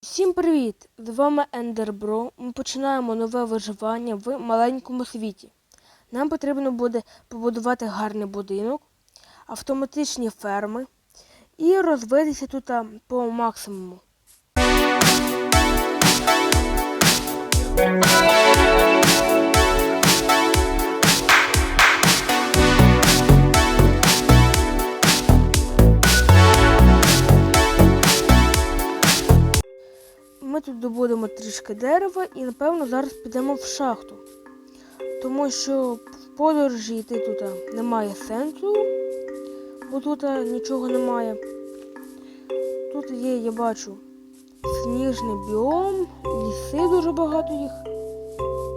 Всім привіт! З вами Ендербро. Ми починаємо нове виживання в маленькому світі. Нам потрібно буде побудувати гарний будинок, автоматичні ферми і розвитися тут по максимуму. Ми тут добудемо трішки дерева і, напевно, зараз підемо в шахту. Тому що в подорожі йти тут немає сенсу, бо тут нічого немає. Тут є, я бачу, сніжний біом, ліси дуже багато їх.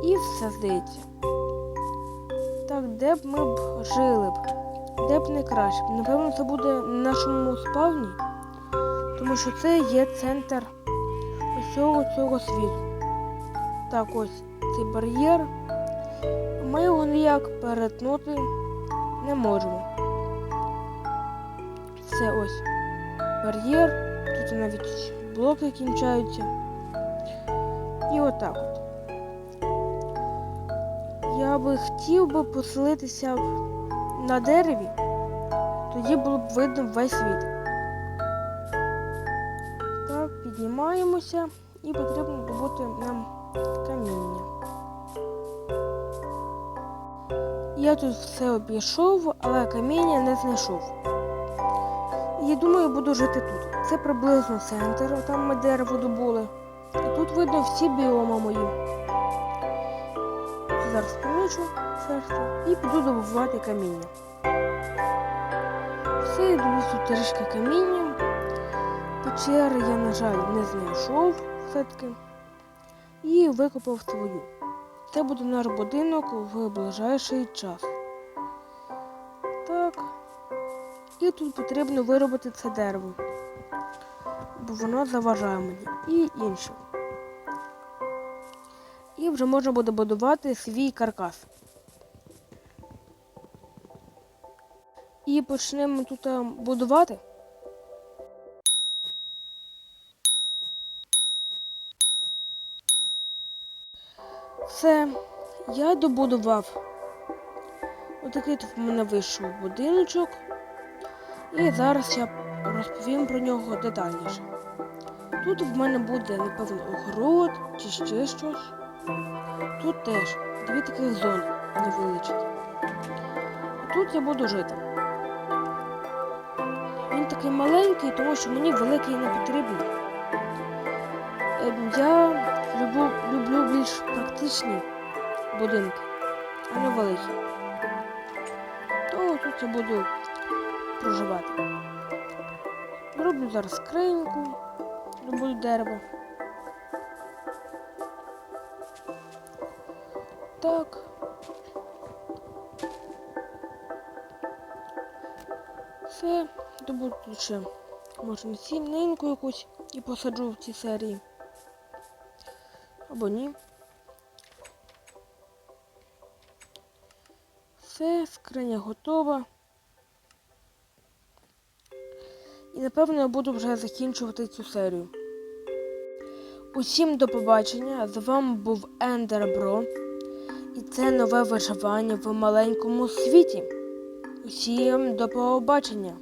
І все здається. Так, де б ми б жили б? Де б не краще? Напевно, це буде на нашому спавні, тому що це є центр усього цього світу. Так ось цей бар'єр. Ми його ніяк перетнути не можемо. Це ось бар'єр. Тут навіть блоки кінчаються. І отак от. Я би хотів би поселитися на дереві, тоді було б видно весь світ. Так, піднімаємося і потрібно добути нам каміння. Я тут все обійшов, але каміння не знайшов. І думаю, буду жити тут. Це приблизно центр, там ми дерево добули. І тут видно всі біоми мої. Зараз помічу шерстю і піду добувати каміння. Все, я тут трішки каміння. Печери я, на жаль, не знайшов все-таки. І викопав свою. Це буде наш будинок в ближайший час. Так. І тут потрібно виробити це дерево. Бо воно заважає мені. І інше. І вже можна буде будувати свій каркас. І почнемо тут будувати. Все, я добудував. Отакий тут в мене вийшов будиночок. І зараз я розповім про нього детальніше. Тут в мене буде, напевно, огород чи ще щось. Тут теж дві таких зони невеличкі. Тут я буду жити. Він такий маленький, тому що мені великий не потрібен. Ем, Я люблю, люблю більш практичні будинки, а не великі. То тут я буду проживати. Роблю зараз скриньку, роблю дерево. Так. Все, добуду ще може насінненьку якусь і посаджу в цій серії. Або ні. Все, скриня готова. І напевно я буду вже закінчувати цю серію. Усім до побачення. З вами був Ендер Бро. І це нове виживання в маленькому світі. Усім до побачення!